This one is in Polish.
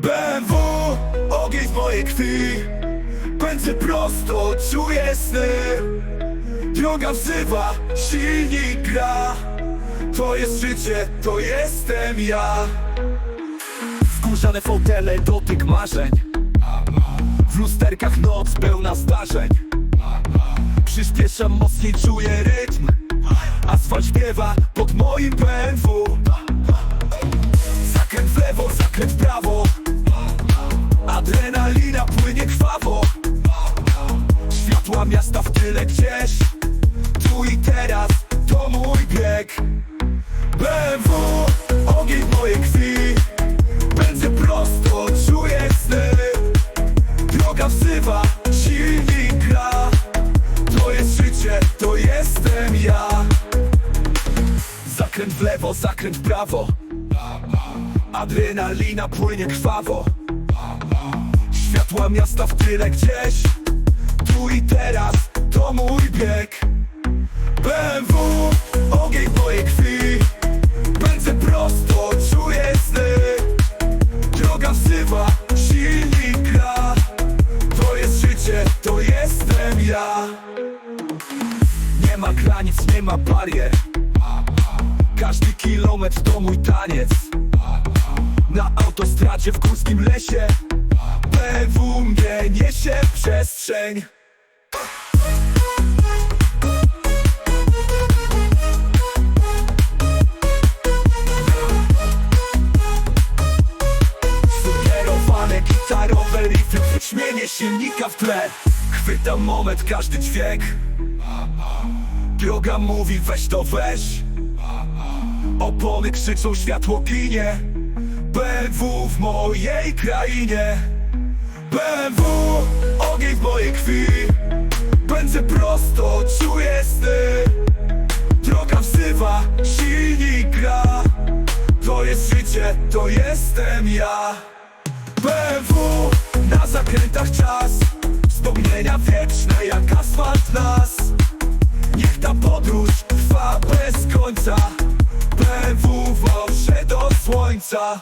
BMW, ogień w mojej krwi. Pędzę prosto, czuję sny. Droga wzywa, silnik gra. To jest życie, to jestem ja. Wkurzane fotele, dotyk marzeń. W lusterkach noc pełna zdarzeń. Przyspieszam mocniej, czuję rytm. Asfalt śpiewa pod moim BMW tyle gdzieś Tu i teraz to mój bieg. BMW, ogień w mojej krwi. Pędzę prosto, czuję sny. Droga wzywa, silnik gra. To jest życie, to jestem ja. Zakręt w lewo, zakręt w prawo. Adrenalina płynie krwawo. Światła miasta w tyle gdzieś. Tu i teraz to mój bieg. BMW, ogień mojej krwi. Pędzę prosto, czuję sny. Droga wzywa, silnik gra To jest życie, to jestem ja. Nie ma granic, nie ma barier. Każdy kilometr to mój taniec. Na autostradzie w górskim lesie. BMW mnie niesie w przestrzeń gitarowe riffy Śmienie silnika w tle. Chwytam moment, każdy dźwięk. Droga mówi weź to weź. Opony krzyczą, światło ginie. BMW w mojej krainie. BMW, ogień w mojej krwi. Pędzę prosto, czuję sny. Droga wzywa, silnik gra. To jest życie, to jestem ja. BMW, na zakrętach czas. Wspomnienia wieczne jak asfalt nas Niech ta podróż trwa bez końca. BMW w do słońca